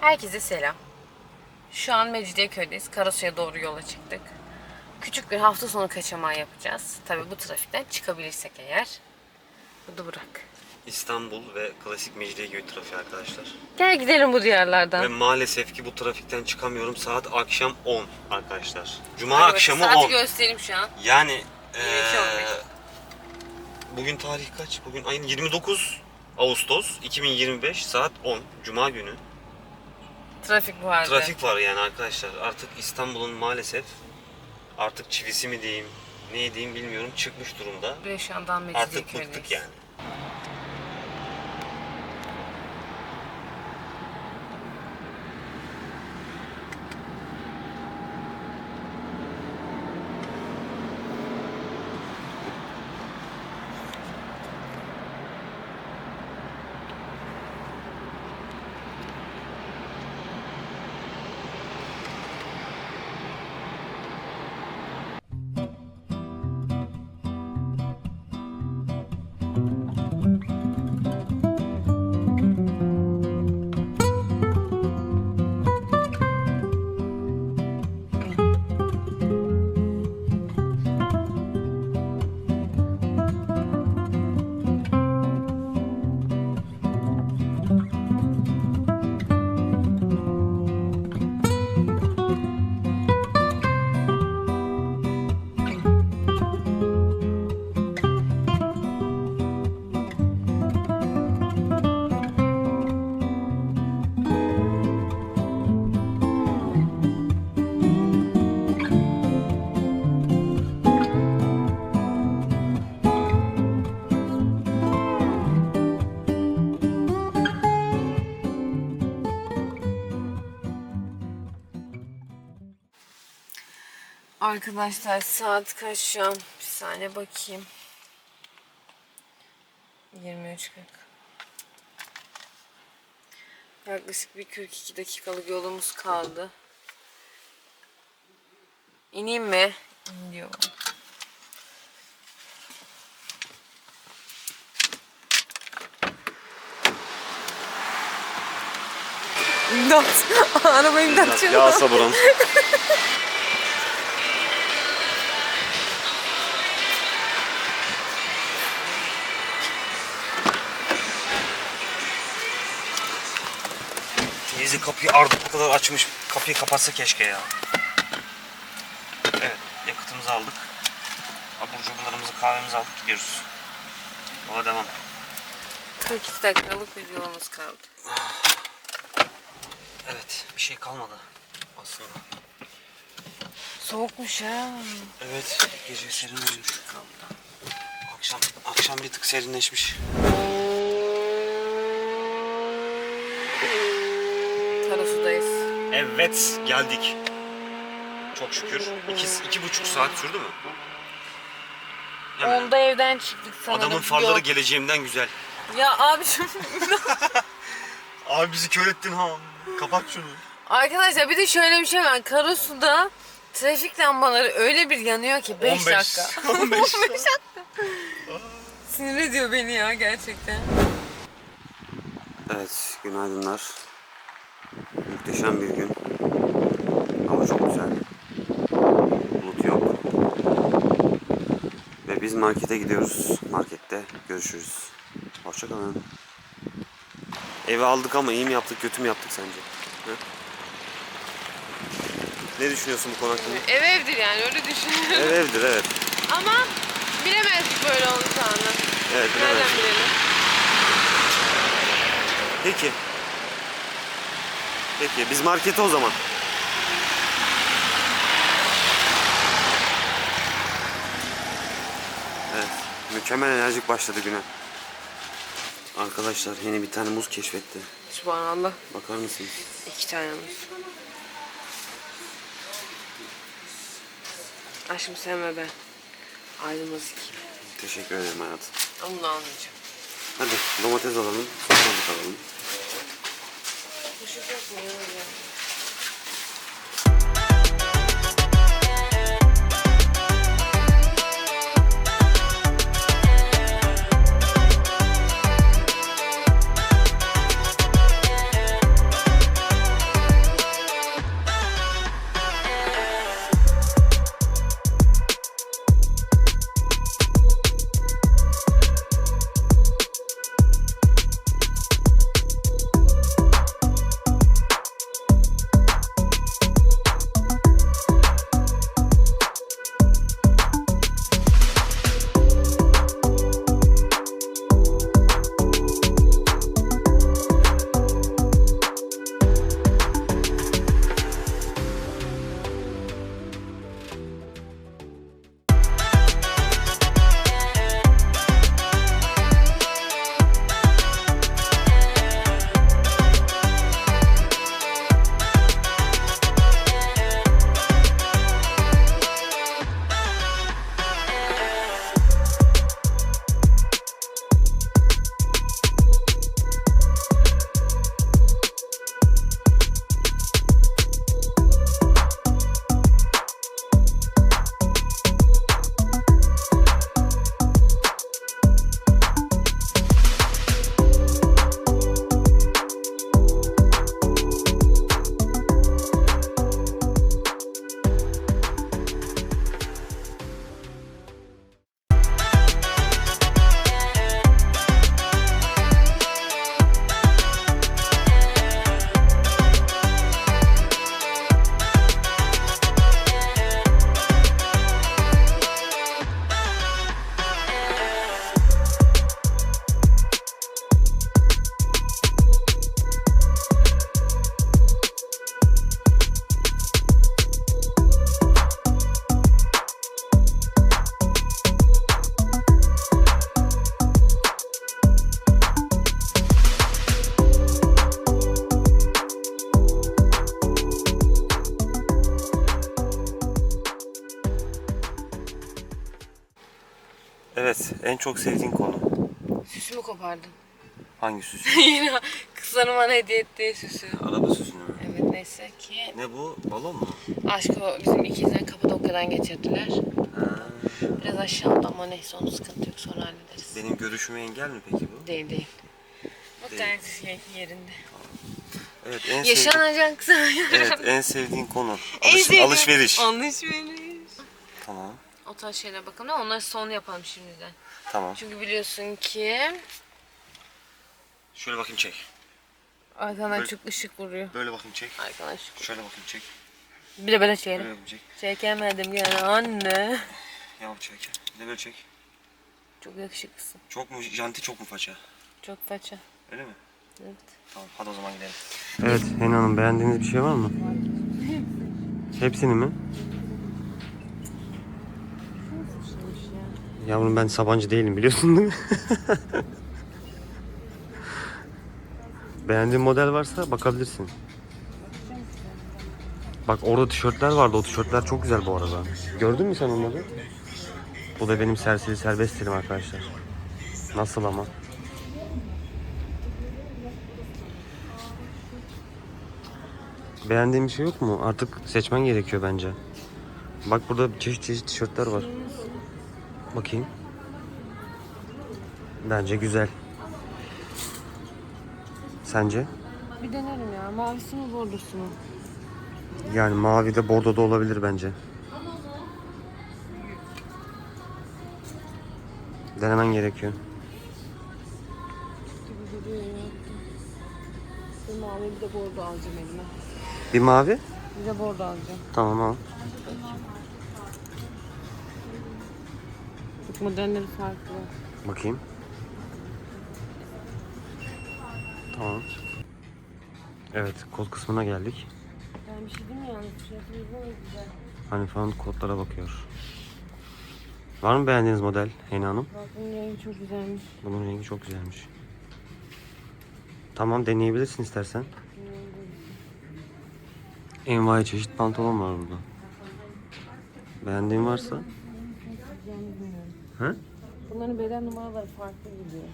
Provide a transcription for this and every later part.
Herkese selam. Şu an Mecidiyeköy'deyiz. Karasu'ya doğru yola çıktık. Küçük bir hafta sonu kaçamağı yapacağız. Tabii bu trafikten çıkabilirsek eğer. Bu da Burak. İstanbul ve klasik Mecidiyeköy trafiği arkadaşlar. Gel gidelim bu Ve diyarlardan. maalesef ki bu trafikten çıkamıyorum. Saat akşam 10 arkadaşlar. Cuma bak, akşamı Saati 10. göstereyim şu an. Yani 22.15. bugün tarih kaç? Bugün ayın 29 Ağustos 2025 saat 10 Cuma günü. Trafik vardı. Trafik var yani arkadaşlar. Artık İstanbul'un maalesef artık çivisi mi diyeyim, ne diyeyim bilmiyorum çıkmış durumda. Ve şu andan Artık bıktık yani. Arkadaşlar saat kaç şu an? Bir saniye bakayım. 23.40. Yaklaşık bir 42 dakikalık yolumuz kaldı. İneyim mi? İn diyor. İmdat. Araba imdat. Ya sabırım. Teyze kapıyı ardına kadar açmış. Kapıyı kapatsa keşke ya. Evet, yakıtımızı aldık. Abur cuburlarımızı, kahvemizi aldık gidiyoruz. Yola devam. 42 dakikalık bir yolumuz kaldı. Evet, bir şey kalmadı aslında. Soğukmuş ha. Evet, gece serin olmuş. Akşam, akşam bir tık serinleşmiş. Evet, geldik. Çok şükür. İki, iki buçuk saat sürdü mü? Hemen. Onda evden çıktık sanırım. Adamın farları Yok. geleceğimden güzel. Ya abiciğim. Abi bizi kör ettin ha. Kapat şunu. Arkadaşlar bir de şöyle bir şey var. Karasu'da trafik lambaları öyle bir yanıyor ki 5 dakika. 15 Sinir ediyor beni ya gerçekten. Evet, günaydınlar. Muhteşem bir gün. Hava çok güzel. Bulut yok. Ve biz markete gidiyoruz. Markette görüşürüz. Hoşçakalın. Evi aldık ama iyi mi yaptık, kötü mü yaptık sence? Hı? Ne düşünüyorsun bu konu hakkında? Ev evdir yani öyle düşünüyorum. Ev evdir evet. Ama bilemezdik böyle olacağını. Evet, Nereden bilemezdim. bilelim? Peki. Peki biz markete o zaman. Evet. Mükemmel enerjik başladı güne. Arkadaşlar yeni bir tane muz keşfetti. Subhanallah. Bakar mısınız? İki tane muz. Aşkım sevme ben. Ayrılmaz iki. Teşekkür ederim hayatım. Ama bunu almayacağım. Hadi domates alalım. Soğan alalım. Çok sevdiğin konu. Süsümü kopardın. Hangi süs? Yine kızlarım bana hediye ettiği süsü. Araba süsünü mü? Evet neyse ki Ne bu? Balon mu? aşkı bizim ikizler Kapadokya'dan getirdiler. Ha. Biraz aşağıda ama neyse onun sıkıntı yok sonra hallederiz. Benim görüşüme engel mi peki bu? Değil değil. Bu gayet şey yerinde. Evet en sevdiğin, Yaşanacak evet, en sevdiğin konu. En Alış- sevdiğim- Alışveriş. Alışveriş. Tamam. O tarz şeyler bakalım onları son yapalım şimdiden. Tamam. Çünkü biliyorsun ki Şöyle bakayım çek. arkadan Böyle- çok ışık vuruyor. Böyle bakayım çek. Arkadan ışık. Şöyle bakayım çek. Bir de böyle Böyle çekelim. bakayım çek. Çekemedim yani anne. Yavaş çek. Bir de böyle çek. Çok yakışıklısın. Çok mu janti çok mu faça? Çok faça. Öyle mi? Evet. Tamam hadi o zaman gidelim. Evet Hena Hanım beğendiğiniz bir şey var mı? Hepsini mi? Yavrum ben Sabancı değilim biliyorsun değil mi? Beğendiğin model varsa bakabilirsin. Bak orada tişörtler vardı. O tişörtler çok güzel bu arada. Gördün mü sen onları? Bu da benim serseri serbest stilim arkadaşlar. Nasıl ama? Beğendiğin bir şey yok mu? Artık seçmen gerekiyor bence. Bak burada çeşit çeşit tişörtler var. Bakayım. Bence güzel. Sence? Bir denerim ya. Mavisi mi bordosu mu? Yani mavi de bordo da olabilir bence. Denemen gerekiyor. Gibi duruyor ya. Bir mavi bir de bordo alacağım elime. Bir mavi? Bir de bordo alacağım. Tamam al. Modelleri farklı. Bakayım. Tamam. Evet kod kısmına geldik. Ben bir şey diyeyim mi yalnız? Fiyatı uygun güzel. Hani falan kodlara bakıyor. Var mı beğendiğiniz model Hena Hanım? Bak bunun rengi çok güzelmiş. Bunun rengi çok güzelmiş. Tamam deneyebilirsin istersen. Envai çeşit pantolon var burada. Beğendiğin varsa. Yani bilmiyorum. He? Bunların beden numaraları farklı gidiyor.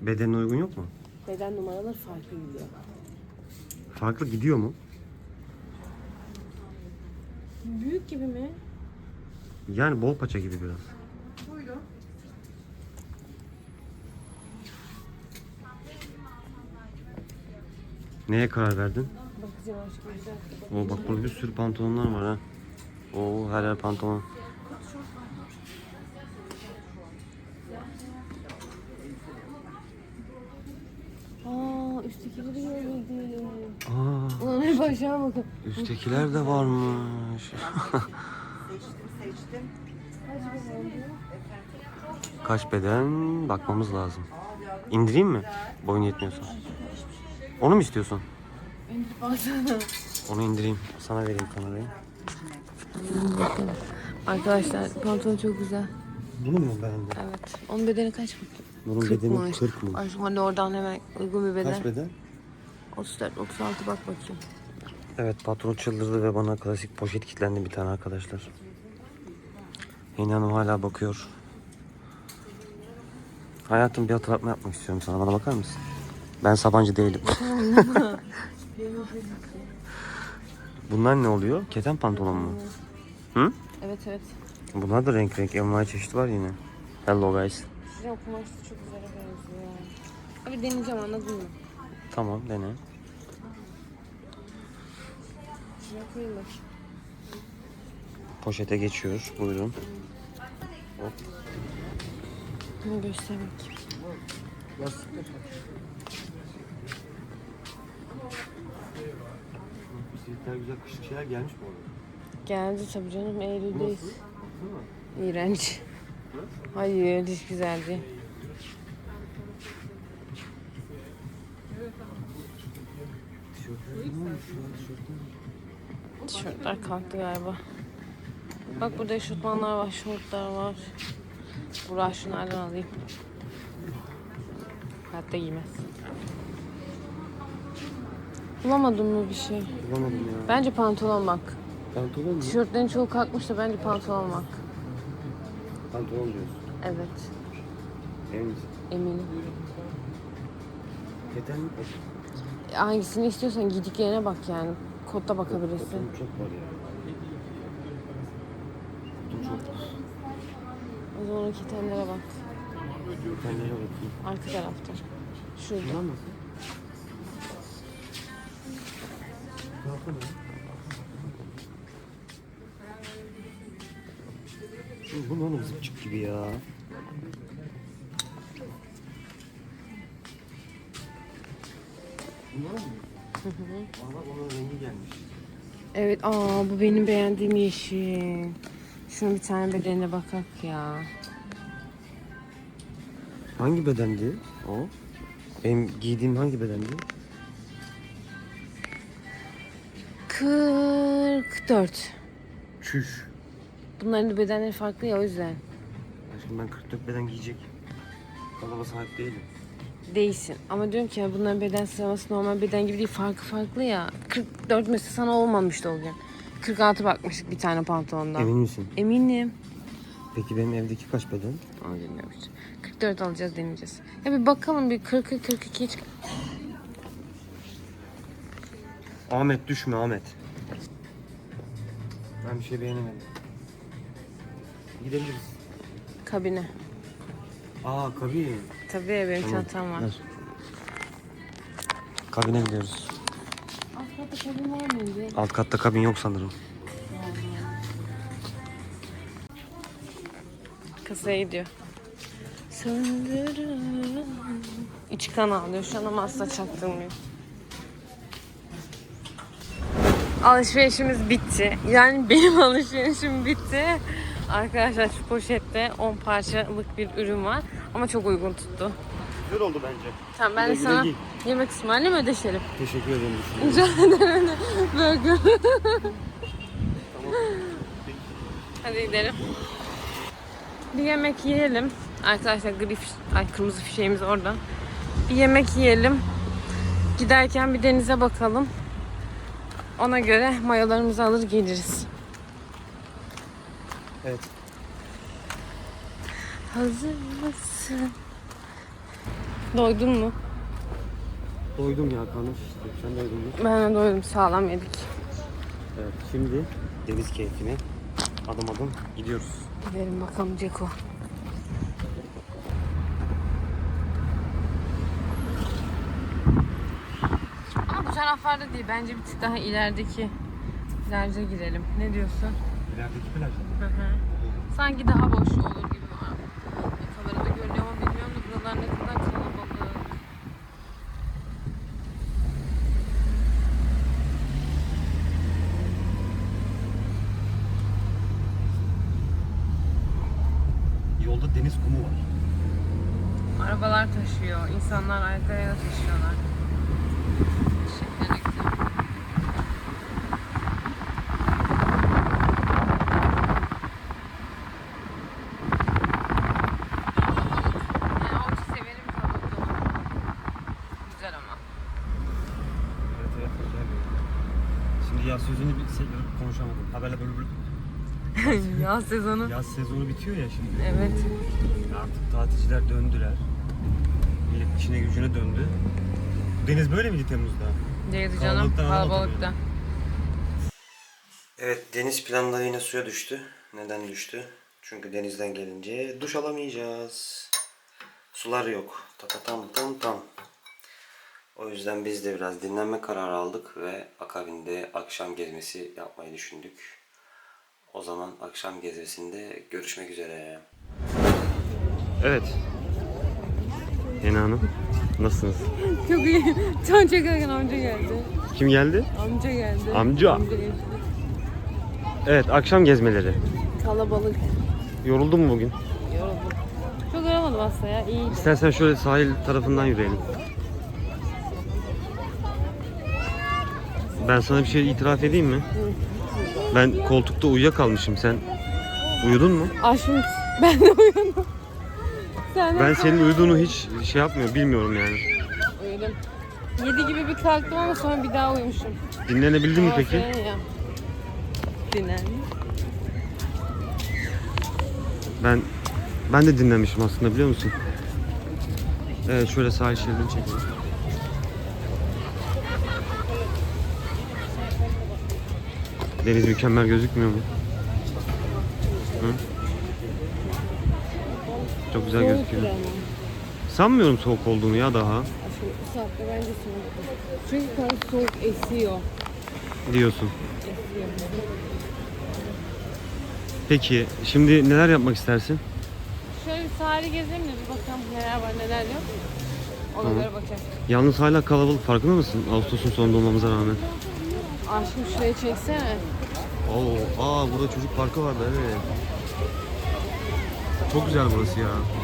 Bedenine uygun yok mu? Beden numaraları farklı gidiyor. Farklı gidiyor mu? Büyük gibi mi? Yani bol paça gibi biraz. Neye karar verdin? Bakacağım aşkım. Oo bak burada bir sürü pantolonlar var ha. Oo her yer pantolon. Aa üsttekileri görmedim. Aa Aşağı bakın. üsttekiler de varmış. Kaç beden bakmamız lazım. İndireyim mi? Boyun yetmiyorsa. Onu mu istiyorsun? İndir baksana. Onu indireyim. Sana vereyim kamerayı. Arkadaşlar pantolon çok güzel. Bunu mu beğendin? Evet. Onun bedeni kaç bakayım? Bunun 40 bedeni mı aşkım? 40 mı? Aşkım hadi oradan hemen uygun bir beden. Kaç beden? 34, 36 bak bakayım. Evet patron çıldırdı ve bana klasik poşet kilitlendi bir tane arkadaşlar. Yeni Hanım hala bakıyor. Hayatım bir hatırlatma yapmak istiyorum sana. Bana bakar mısın? Ben Sabancı değilim. Bunlar ne oluyor? Keten pantolon mu? Hı? Evet evet. Bunlar da renk renk envai çeşit var yine. Hello guys. Sizin o kumaş çok güzel benziyor. Abi deneyeceğim anladın mı? Tamam dene. Poşete geçiyor. Buyurun. Bunu göster bakayım. Bisikletler güzel kışlık şeyler gelmiş bu arada. Geldi tabii canım Eylül'deyiz. İğrenç. Hayır hiç güzel değil. Tişörtler kalktı galiba. Bak burada eşofmanlar var, şortlar var. Burak şunlardan alayım. Hatta giymez. Bulamadın mı bir şey? Bulamadım ya. Bence pantolon bak. Pantolon mu? Tişörtlerin çoğu kalkmış da bence pantolon bak. Pantolon diyorsun. Evet. Emin misin? Eminim. Keten Hangisini istiyorsan giydiklerine bak yani. Kodda bakabilirsin. çok var ya. Çok. O zaman o ketenlere bak. Ketenlere bakayım. Arka tarafta. Şurada. Nasıl? Tarafı ne? Şu bu ne oğlum zıpçık gibi ya. Hı hı. Valla bunun rengi gelmiş. Evet aa bu benim beğendiğim yeşil. Şunun bir tane bedenine bakak ya. Hangi bedendi o? Benim giydiğim hangi bedendi? 44. Çüş. Bunların da bedenleri farklı ya o yüzden. Aşkım ben 44 beden giyecek kalıba sahip değilim. Değilsin. Ama diyorum ki ya bunların beden sıralaması normal beden gibi değil. Farklı farklı ya. 44 mesela sana olmamıştı o gün. 46 bakmıştık bir tane pantolonda. Emin misin? Eminim. Peki benim evdeki kaç beden? Onu bilmiyorum hiç. 44 alacağız deneyeceğiz. Ya bir bakalım bir 40'ı 42 hiç. Ahmet düşme Ahmet. Ben bir şey beğenemedim. Gidebiliriz. Kabine. Aa kabin. Tabii benim çantam var. Ver. Kabine gidiyoruz. Aslında kabin var mıydı? Alt katta kabin yok sanırım. Kasaya gidiyor. Sanırım. İç kan ağlıyor. Şu an ama asla çaktırmıyor. Alışverişimiz bitti. Yani benim alışverişim bitti. Arkadaşlar şu poşette 10 parçalık bir ürün var. Ama çok uygun tuttu. Güzel oldu bence. Tamam ben de Güle güle sana giy. yemek ısmarlayayım ödeşelim. Teşekkür ederim. Rica ederim. Burger. Hadi gidelim. Bir yemek yiyelim. Arkadaşlar gri fiş- ay kırmızı fişeğimiz orada. Bir yemek yiyelim. Giderken bir denize bakalım. Ona göre mayolarımızı alır geliriz. Evet. Hazır mısın? Doydun mu? Doydum ya karnım şişti. Sen doydun mu? Ben de doydum. Sağlam yedik. Evet. Şimdi deniz keyfine adım adım gidiyoruz. Gidelim bakalım Ceko. Ama bu taraflarda değil. Bence bir tık daha ilerideki plaja girelim. Ne diyorsun? İlerideki plaj. Hı hı. Sanki daha boş olur gibi var. Kamerada görünüyor ama bilmiyorum da buralar ne kadar kalabalık. Yolda deniz kumu var. Arabalar taşıyor. insanlar ayaklarıyla taşıyorlar. Teşekkür ederim. Yani avcı severim kabuğu. Güzel ama. Evet evet güzel. Şimdi yaz sözünü bir şey konuşamadım. Haberle böyle böyle Yaz sezonu. yaz sezonu bitiyor ya şimdi. Evet. Artık tatilciler döndüler. Millet işine gücüne döndü. Deniz böyle miydi Temmuz'da? Değildi canım. Kalabalıktan anlamadım Kalabalıkta. Evet deniz planları yine suya düştü. Neden düştü? Çünkü denizden gelince duş alamayacağız. Sular yok. Ta ta tam tam tam. O yüzden biz de biraz dinlenme kararı aldık ve akabinde akşam gezmesi yapmayı düşündük. O zaman akşam gezmesinde görüşmek üzere. Evet. Yeni Hanım. Nasılsınız? Çok iyi. Can çekerken amca geldi. Kim geldi? Amca geldi. Amca. geldi. Evet akşam gezmeleri. Kalabalık. Yoruldun mu bugün? Yoruldum. Çok yorulmadım aslında ya. İyiydi. İstersen şöyle sahil tarafından yürüyelim. Ben sana bir şey itiraf edeyim mi? Ben koltukta uyuyakalmışım. Sen uyudun mu? Aşkım ben de uyudum. Sen de Ben senin uyuduğunu hiç şey yapmıyorum, bilmiyorum yani. uyudum. Yedi gibi bir kalktım ama sonra bir daha uyumuşum. Dinlenebildin mi peki? Aferin ya. Dinlen. Ben Ben de dinlemişim aslında biliyor musun? Evet şöyle sahil şeridini çekelim. Deniz mükemmel gözükmüyor mu? Hı? Çok güzel gözüküyor. Sanmıyorum soğuk olduğunu ya daha Bu saatte bence soğuk. Çünkü kanka soğuk esiyor. diyorsun. Esiyor. Peki şimdi neler yapmak istersin? Şöyle bir sahili gezelim de bir bakalım neler var neler yok. Ona göre bakacağım. Yalnız hala kalabalık farkında mısın? Ağustos'un sonunda olmamıza rağmen. Aşkım şuraya çeksene. Oo, aa burada çocuk parkı vardı evet. Çok güzel burası ya. But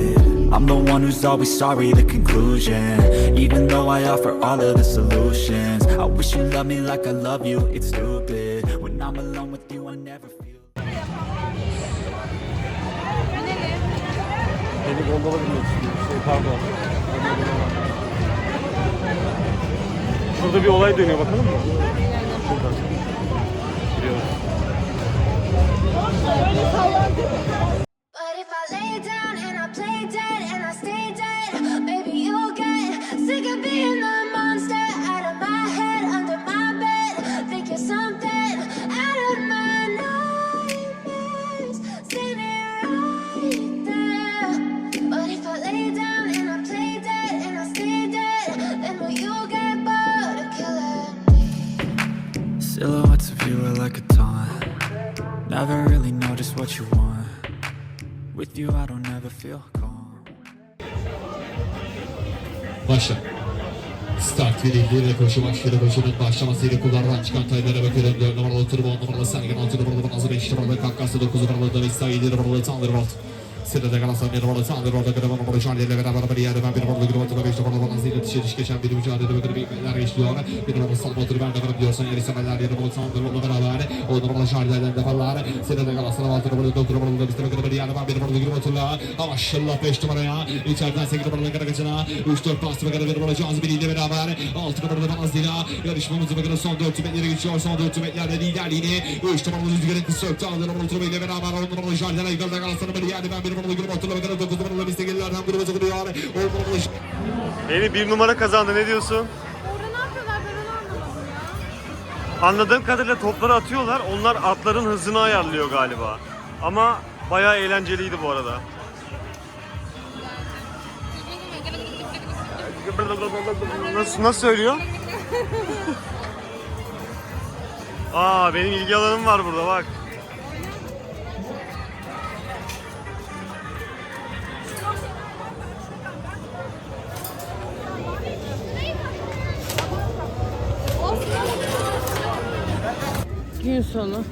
I'm the one who's always sorry, the conclusion. Even though I offer all of the solutions. I wish you loved me like I love you, it's stupid. When I'm alone with you, I never feel. Beni gondola binmek istiyorum. Şey, pardon. Şurada bir olay dönüyor bakalım mı? Şuradan. Giriyoruz. What you want. With you, I don't ever feel calm. Başla. Start verildi ve koşu başladı. Koşunun başlamasıyla kullardan çıkan taylara bakıyorum. 4 numaralı turbo, 10 numaralı Sergen, 6 numaralı Bazı, 5 numaralı Kankası, 9 numaralı Davista, 7 numaralı Thunderbolt. Sırada Galatasaray bir numaralı Thunderbolt'a kadar numaralı Charlie ile beraber bir yerde ben bir numaralı Grubatu'da 5 numaralı Bazı ile dışarı diş geçen bir mücadele ve grubikler geçiyor. Bir numaralı Salvatore ben de varım diyorsan yer isemeler yer numaralı Thunderbolt'la beraber. O numaralı Charlie'den defalar. Sırada Galatasaray 6 numaralı 9 numaralı Davista ve bir yerde ben bir numaralı Grubatu'la. Ama şıllah 5 numaraya. İçeriden 8 numaralı Karagacı'na. 3-4 pastı ve bir numaralı Cazibe ile beraber. 6 numaralı Bazı'yla yarışmamızı bakın son 4 metreye geçiyor. Son 4 metrelerde liderliğini 3 numaralı Rüzgar'ın söktü. 6 numaralı Turbe ile beraber 10 numaralı Charlie'den ayıkıldı Galatasaray bir yerde ben bir numaralı numaralı grup hatırla bakalım 9 numaralı liste gelirler hem gruba takılıyor yani. 10 numaralı Beni bir numara kazandı ne diyorsun? Orada ne yapıyorlar ben onu anlamadım ya. Anladığım kadarıyla topları atıyorlar. Onlar atların hızını ayarlıyor galiba. Ama bayağı eğlenceliydi bu arada. Nasıl, nasıl söylüyor? Aa benim ilgi alanım var burada bak. Gün sonu.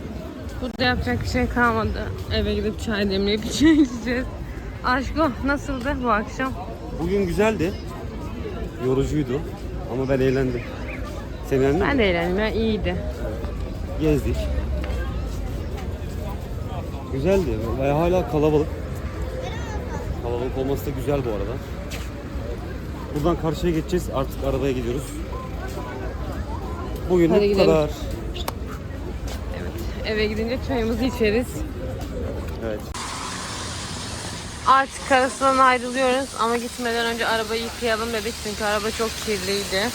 Burada yapacak bir şey kalmadı. Eve gidip çay demleyip çay içeceğiz. Aşko nasıldı bu akşam? Bugün güzeldi. Yorucuydu. Ama ben eğlendim. Sen eğlendin Ben de eğlendim ya iyiydi. Gezdik. Güzeldi. Ve hala kalabalık. Kalabalık olması da güzel bu arada. Buradan karşıya geçeceğiz. Artık arabaya gidiyoruz. Bugün Hadi bu gidelim. kadar. Eve gidince çayımızı içeriz. Evet. Artık karasından ayrılıyoruz ama gitmeden önce arabayı yıkayalım dedik çünkü araba çok kirliydi.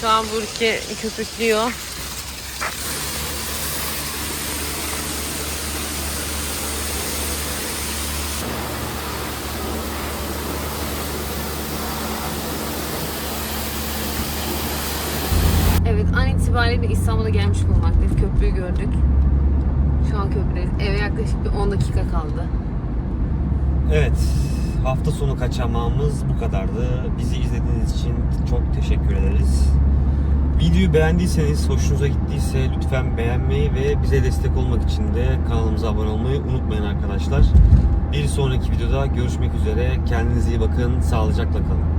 Şu an Burki köpüklüyor. İtibariyle İstanbul'a gelmiş bulunmaktayız. Köprüyü gördük. Şu an köprüdeyiz. Eve yaklaşık bir 10 dakika kaldı. Evet. Hafta sonu kaçamağımız bu kadardı. Bizi izlediğiniz için çok teşekkür ederiz. Videoyu beğendiyseniz, hoşunuza gittiyse lütfen beğenmeyi ve bize destek olmak için de kanalımıza abone olmayı unutmayın arkadaşlar. Bir sonraki videoda görüşmek üzere. Kendinize iyi bakın. Sağlıcakla kalın.